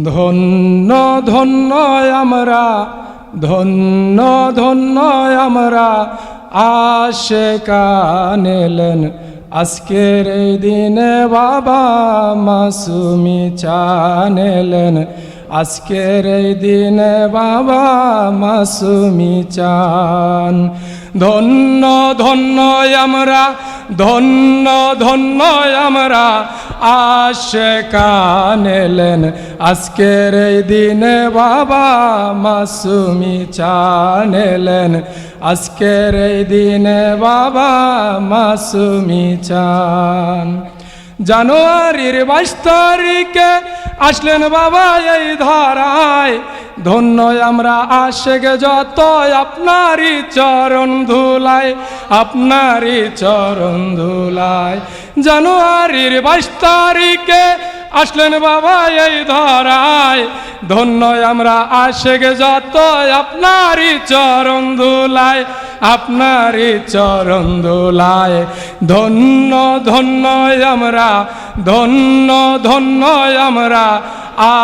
ধন্য ধন্য আমরা, ধন্য ধন্য আমরা আশে কানেলেন আজকের এই দিনে বাবা মাসুমি চানেলেন আজকের এই দিনে বাবা মাসুমি চান। ধন্য ধন্য আমরা, ধন্য ধন্য আমরা আশে কানেলেন আজকের এই দিনে বাবা মাসুমি চানেলেন। আজকের এই দিনে বাবা মাসুমি চান। জানুয়ারির বাইশ তারিখে আসলেন বাবা এই ধারায়। ধন্য আমরা আসে গে যত আপনারই চরণ ধুলায় আপনারই চরণ ধুলায় জানুয়ারির বাইশ তারিখে আসলেন বাবা, এই ধরায়। ধন্য আমরা আশেক যত আপনারই চরণ ধুলায়, আপনারই চরণ দোলায় ধন্য ধন্য আমরা, ধন্য ধন্য আমরা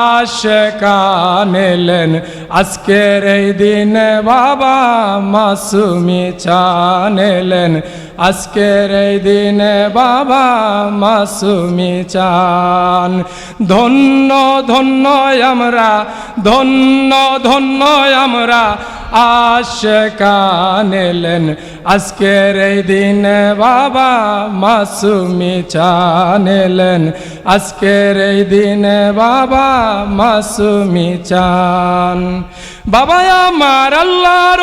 আশে কানেলেন আজকের এই দিনে বাবা মাসুমি চানেলেন। আজকের এই দিনে বাবা মাসুমি চান। ধন্য ধন্য আমরা, ধন্য ধন্য আমরা আশে কানেলেন আজকের এই দিনে বাবা মাসুমি চানেলেন আজকের এই দিনে বাবা মাসুমি চান। বাবা আমার আল্লাহর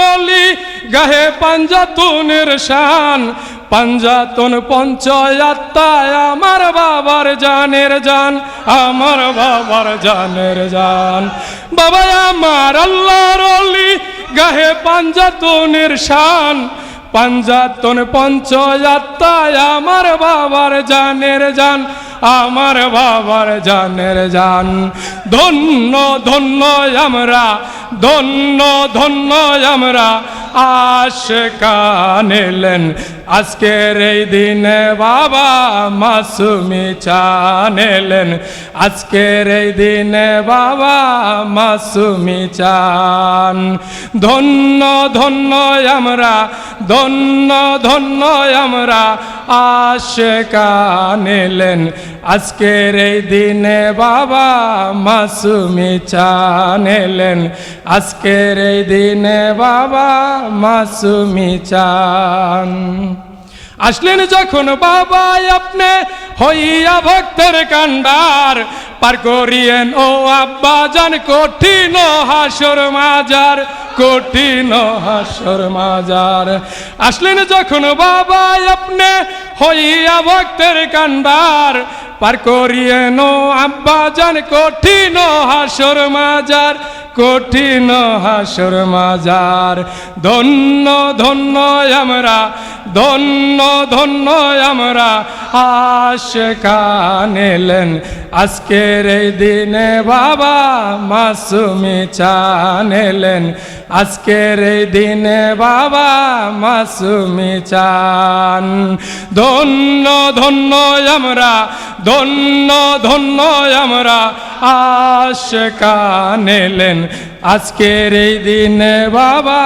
গাহে পাঞ্জাতুনের শান, পাঞ্জাতন পঞ্চয়াত্তায় আমার বাবার জানের জান, আমার বাবার জানের জান। বাবা আমার আল্লাহর অলি, গাহে পাঞ্জাতনের শান, পাঞ্জাতন পঞ্চয়াত্তায় আমার বাবার জানের জান, আমার বাবার জানের জান। ধন্য ধন্য আমরা, ধন্য ধন্য আমরা আশ কানেলেন আজকের এই দিনে বাবা মাসুমি চানেলেন আজকের এই দিনে বাবা মাসুমি চান। ধন্য ধন্য আমরা, ধন্য ধন্য আমরা আশে কানেলেন আজকের এই দিনে বাবা মাসুমি চানেলেন আজকের এই দিনে বাবা মাসুমি চান। আসলেন যখন বাবা আপনি হইয়া ভক্তের কান্ডার পার করিয়েন, ও আব্বা জান, কঠিন হাসর মাজার, কঠিন হাসর মাজার। আসলেন যখন বাবা আপনি হইয়া ভক্তের কান্ডার পার করিয়েন, ও আব্বা জান, কঠিন হাসর মাজার কঠিন হাসর মাজার। ধন্য ধন্য আমরা, ধন্য ধন্য আমরা। আশ কানেলেন আজকের এই দিনে বাবা মাসুমি চানেলেন আজকের এই দিনে বাবা মাসুমি চান। ধন্য ধন্য আমরা, ধন্য ধন্য আমরা। আশ কানেলেন আজকের এই দিনে বাবা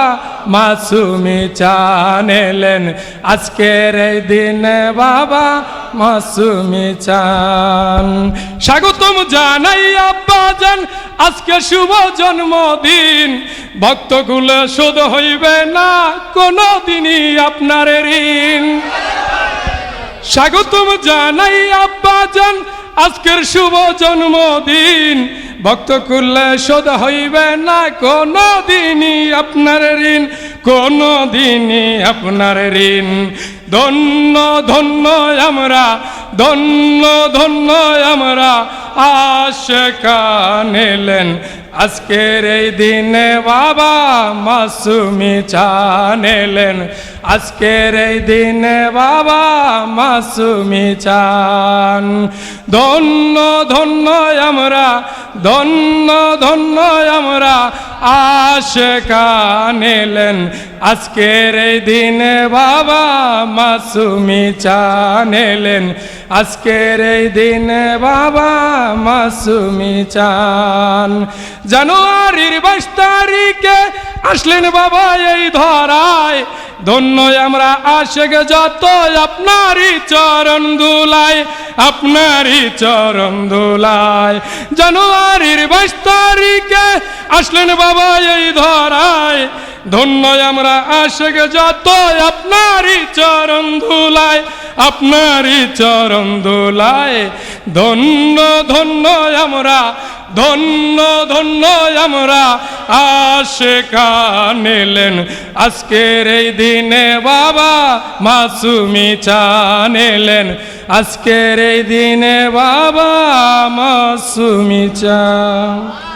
মাসুমি চানেলেন আজকের এই দিনে বাবা মাসুমি চান স্বাগতম জানাই আব্বা জান, আজকে শুভ জন্মদিন। ভক্তগুলো শোধ হইবে না কোনো দিনই আপনার ঋণ। স্বাগতম জানাই আব্বা জান আজকের শুভ জন্মদিন। ভক্ত করলে শোধ হইবে না কোনো দিনই আপনার ঋণ কোনো দিনই আপনার ঋণ। ধন্য ধন্য আমরা, ধন্য ধন্য আমরা আশেখা কানেলেন আজকের এই দিনে বাবা মাসুমি চানেলেন আজকের এই দিনে বাবা মাসুমি চান। ধন্য ধন্য আমরা, ধন্য ধন্য আমরা আশ এলেন আজকের এই দিনে বাবা মাসুমি চান এলেন। আজকের এই দিনে বাবা মাসুমি চান। জানুয়ারির বাইশ তারিখে আসলেন বাবা এই ধরায়। ধন্য আমরা আশেক যত আপনারই চরণ দুলায় আপনারই চরণ দুলায় জানুয়ারির বাইশ তারিখে আসলেন বাবা এই ধরায়। ধন্য আমরা আশেক যত আপনারই চরণ ধুলায় আপনারই চরণ ধুলায় ধন্য ধন্য আমরা, ধন্য ধন্য আমরা আশেকান এলেন আজকের এই দিনে বাবা মাসুমি চানেলেন। আজকের এই দিনে বাবা মাসুমি চান